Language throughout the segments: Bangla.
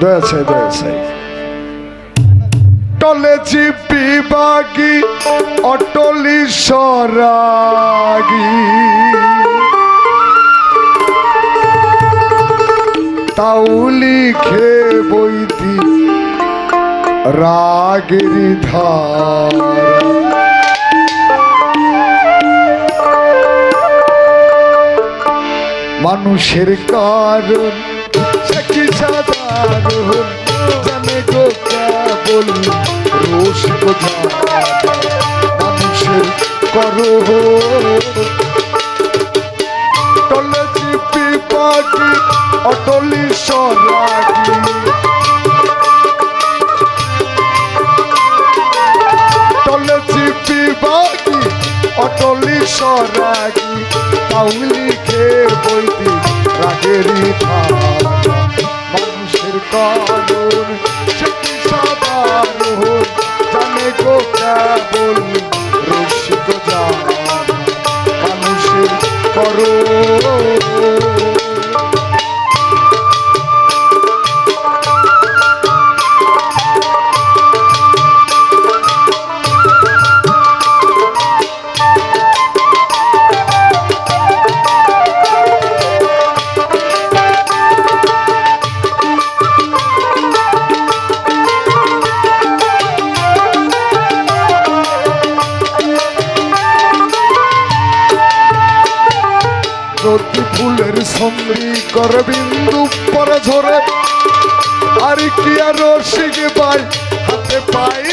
দয়াছে দয়াছে টলে চিপি বাগি, অটলি সরাগি। তাও লিখে বইতি রাগের ধার। মানুষের কারণ, সে কি সাধারণ জানে গো কেবল রোষ কোথা মানুষের করো টলে চিপি পাখি অটলি সরাগি টলে কারণ ফুলের সমরি কর বিন্দু পরে ঝরে আর কি আর রসিক পাই হাতে পাই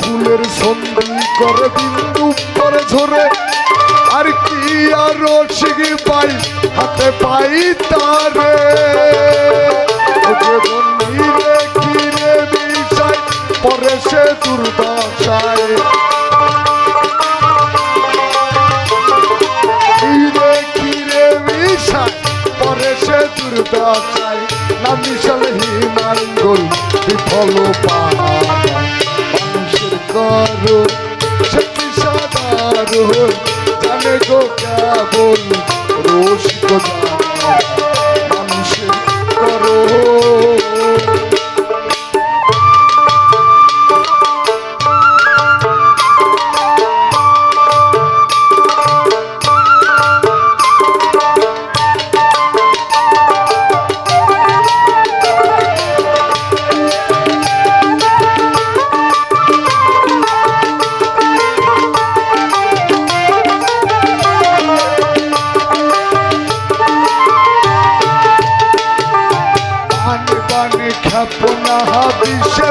ফুলের সন্ধি করে বিন্দু পরে ঝরে কি আর রসিক পাই, হাতে পাই তারে। ওকে বন্দিরে কিরে বিষয় পরে সে দুর্দশায়। পরে সে দুর্দশায়। না মিশাল হিমাঙ্গল, বিফল পায় মানুষের করো শক্তি সাধারণ জানে গো কেবল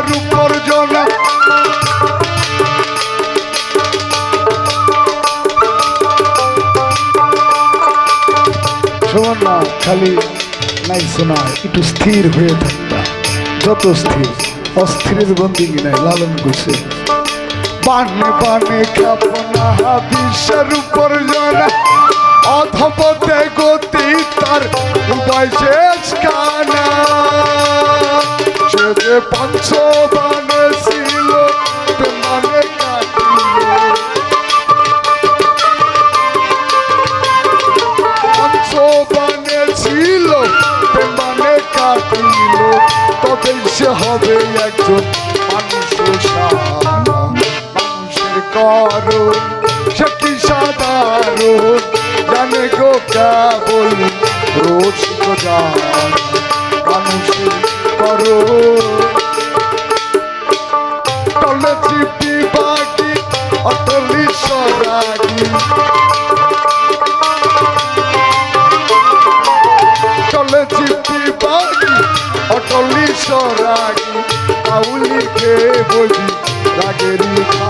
হাবিসের উপর জনা শোন না, খালি নাই শোনা একটু স্থির হয়ে থাকবা যত স্থির অস্থিরের বন্দি নাই, লালন কইছে বানে বানে খাপনা হাবিসের উপর জনা অধপতে গতি তার উদয় শেষ কানা সে যে পঞ্চ বানে ছিল মানে কাটিল পঞ্চ বানে ছিল মানে কাটিল তবে সে হবে একজন মানুষ মানুষের করণ সে কি সাধারণ জানে গো কেবল রসিক জান মানুষের করো সরাগি। চলে চিপি বাগি অটলি সরাগি আউলি কে বলি রাগেরি খা